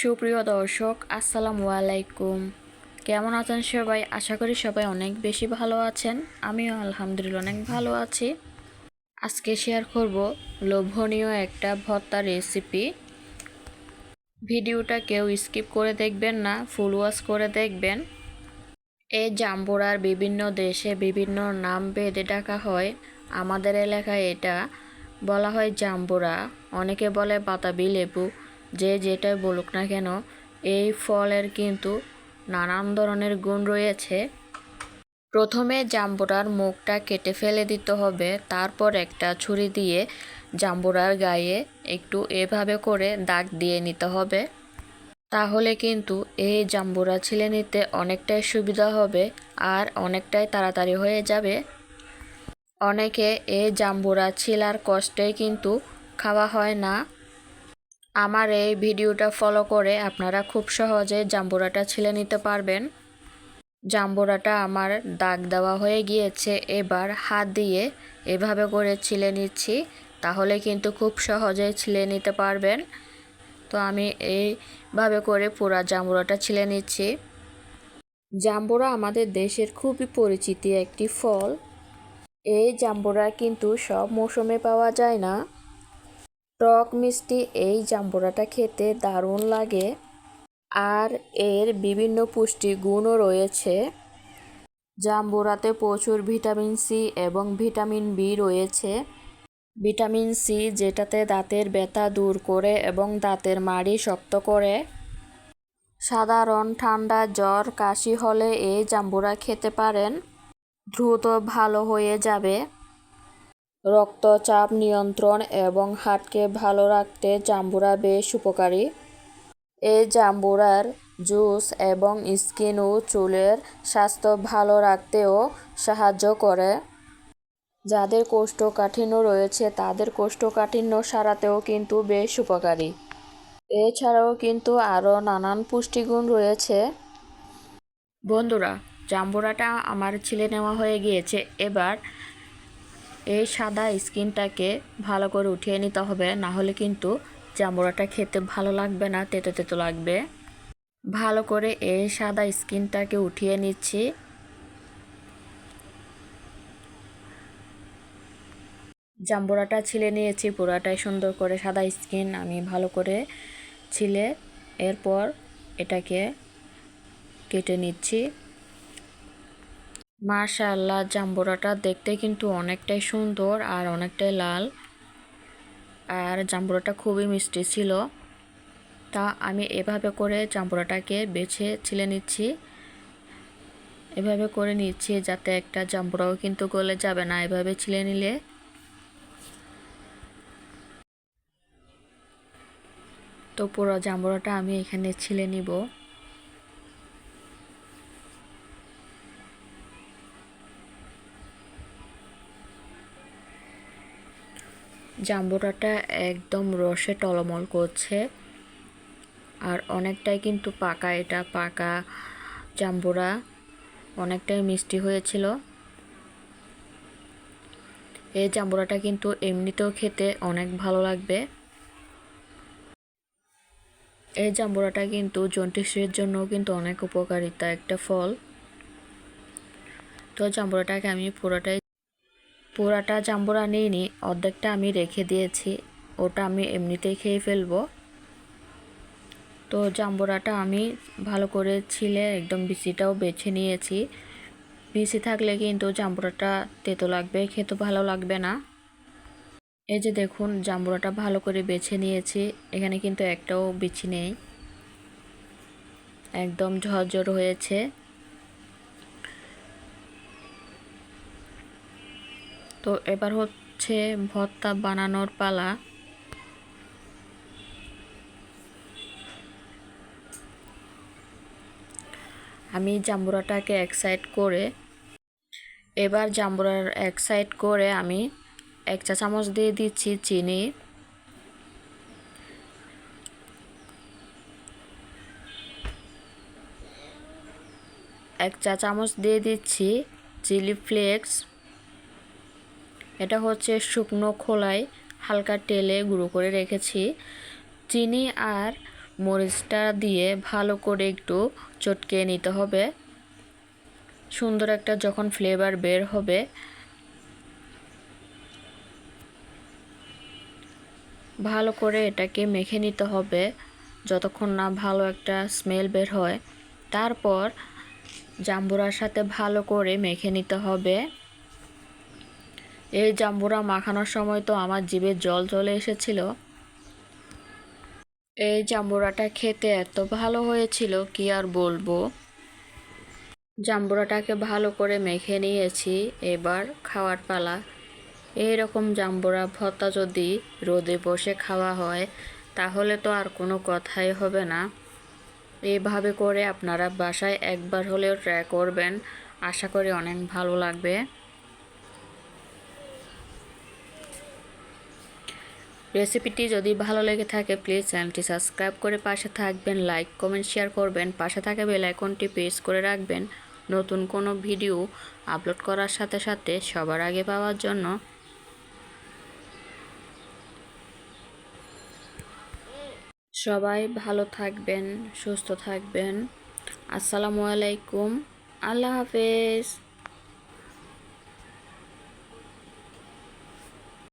সুপ্রিয় দর্শক, আসসালামু আলাইকুম। কেমন আছেন সবাই? আশা করি সবাই অনেক বেশি ভালো আছেন। আমিও আলহামদুলিল্লাহ অনেক ভালো আছি। আজকে শেয়ার করব লোভনীয় একটা ভর্তা রেসিপি। ভিডিওটা কেউ স্কিপ করে দেখবেন না, ফুল ওয়াশ করে দেখবেন। এই জাম্বুরার বিভিন্ন দেশে বিভিন্ন নাম বেঁধে ডাকা হয়। আমাদের এলাকায় এটা বলা হয় জাম্বুরা। অনেকে বলে বাতাবি লেবু। যে যেটাই বলুক না কেন, এই ফলের কিন্তু নানান ধরনের গুণ রয়েছে। প্রথমে জাম্বুরার মুখটা কেটে ফেলে দিতে হবে, তারপর একটা ছুরি দিয়ে জাম্বুরার গায়ে একটু এভাবে করে দাগ দিয়ে নিতে হবে। তাহলে কিন্তু এই জাম্বুরা ছিলে নিতে অনেকটাই সুবিধা হবে আর অনেকটাই তাড়াতাড়ি হয়ে যাবে। অনেকে এই জাম্বুরা ছিলার কষ্টে কিন্তু খাওয়া হয় না। আমার এই ভিডিওটা ফলো করে আপনারা খুব সহজে জাম্বুরাটা ছিলে নিতে পারবেন। জাম্বুরাটা আমার দাগ দেওয়া হয়ে গিয়েছে, এবার হাত দিয়ে এভাবে করে ছিলে নিচ্ছি, তাহলে কিন্তু খুব সহজে ছিলে নিতে পারবেন। তো আমি এইভাবে করে পুরা জাম্বুরাটা ছিলে নিচ্ছি। জাম্বুরা আমাদের দেশের খুবই পরিচিতি একটি ফল। এই জাম্বুরা কিন্তু সব মৌসুমে পাওয়া যায় না। টক মিষ্টি এই জাম্বুরাটা খেতে দারুণ লাগে। আর এর বিভিন্ন পুষ্টি গুণও রয়েছে। জাম্বুরাতে প্রচুর ভিটামিন সি এবং ভিটামিন বি রয়েছে। ভিটামিন সি যেটাতে দাঁতের ব্যথা দূর করে এবং দাঁতের মাড়ি শক্ত করে। সাধারণ ঠান্ডা জ্বর, কাশি হলে এই জাম্বুরা খেতে পারেন। দ্রুত ভালো হয়ে যাবে। রক্তচাপ নিয়ন্ত্রণ এবং হার্টকে ভালো রাখতে জাম্বুরা বেশ উপকারী। এই জাম্বুরার জুস এবং স্কিন ও চুলের স্বাস্থ্য ভালো রাখতেও সাহায্য করে। যাদের কোষ্ঠকাঠিন্য রয়েছে, তাদের কোষ্ঠকাঠিন্য সারাতেও কিন্তু বেশ উপকারী। এছাড়াও কিন্তু আরও নানান পুষ্টিগুণ রয়েছে। বন্ধুরা, জাম্বুরাটা আমার ছিলে নেওয়া হয়ে গিয়েছে। এবার এই সাদা স্কিনটাকে ভালো করে উঠিয়ে নিতে হবে না হলে কিন্তু জাম্বুরাটা খেতে ভালো লাগবে না, তেতো তেতো লাগবে। ভালো করে এই সাদা স্কিনটাকে উঠিয়ে নিচ্ছি। জাম্বুরাটা ছিলে নিয়েছি, পুরাটাই সুন্দর করে সাদা স্কিন আমি ভালো করে ছিলে। এরপর এটাকে কেটে নিচ্ছি। মাশাআল্লাহ, জাম্বুরাটা দেখতে কিন্তু অনেকটাই সুন্দর আর অনেকটাই লাল। আর জাম্বুরাটা খুবই মিষ্টি ছিল। তা আমি এভাবে করে জাম্বুরাটাকে বেছে ছিলে নিচ্ছি। এভাবে করে নিচ্ছি যাতে একটা জাম্বুরাও কিন্তু গলে যাবে না এভাবে ছিলে নিলে। তো পুরো জাম্বুরাটা আমি এখানে ছিলে নিব। জাম্বুরাটা একদম রসে টলমল করছে। আর অনেকটাই কিন্তু পাকা, এটা পাকা জাম্বুরা। অনেকটাই মিষ্টি হয়েছিল। এই জাম্বুরাটা কিন্তু এমনিতেও খেতে অনেক ভালো লাগবে। এই জাম্বুরাটা কিন্তু জন্টিসের জন্য কিন্তু অনেক উপকারিতা, একটা ফল। তো জাম্বুরাটাকে আমি পুরোটাই পুরাটা জাম্বুরা নিইনি, অর্ধেকটা আমি রেখে দিয়েছি, ওটা আমি এমনিতেই খেয়ে ফেলব। তো জাম্বুরাটা আমি ভালো করে ছিলে, একদম বিচিটাও বেছে নিয়েছি। বিচি থাকলে কিন্তু জাম্বুরাটা তেতো লাগবে, খেতে ভালো লাগবে না। এই যে দেখুন, জাম্বুরাটা ভালো করে বেছে নিয়েছি, এখানে কিন্তু একটাও বিচি নেই। একদম ঝরঝর হয়েছে। তো এবার হচ্ছে ভর্তা বানানোর পালা। আমি জাম্বুরাটাকে এক সাইড করে, এবার জাম্বুরার এক সাইড করে আমি এক চা চামচ দিয়ে দিচ্ছি চিনি। এক চা চামচ দিয়ে দিচ্ছি চিলি ফ্লেক্স। এটা হচ্ছে শুকনো খোলায় হালকা তেলে গুঁড়ো করে রেখেছি। চিনি আর মরিচটা দিয়ে ভালো করে একটু চটকে নিতে হবে। সুন্দর একটা যখন ফ্লেভার বের হবে, ভালো করে এটাকে মেখে নিতে হবে যতক্ষণ না ভালো একটা স্মেল বের হয়। তারপর জাম্বুরার সাথে ভালো করে মেখে নিতে হবে। এই জাম্বুরা মাখানোর সময় তো আমার জিভে জল চলে এসেছিল। এই জাম্বুরাটা খেতে এত ভালো হয়েছিল, কি আর বলব? জাম্বুরাটাকে ভালো করে মেখে নিয়েছি, এবার খাওয়ার পালা। এইরকম জাম্বুরা ভর্তা যদি রোদে বসে খাওয়া হয়, তাহলে তো আর কোনো কথাই হবে না। এইভাবে করে আপনারা বাসায় একবার হলেও ট্রাই করবেন। আশা করি অনেক ভালো লাগবে। রেসিপিটি যদি ভালো লেগে থাকে প্লিজ চ্যানেলটি সাবস্ক্রাইব করে পাশে থাকবেন লাইক কমেন্ট শেয়ার করবেন, পাশে থাকা বেল আইকনটি প্রেস করে রাখবেন। নতুন কোনো ভিডিও আপলোড করার সাথে সাথে সবার আগে পাওয়ার জন্য সবাই ভালো থাকবেন, সুস্থ থাকবেন। আসসালামু আলাইকুম। আল্লাহ হাফেজ।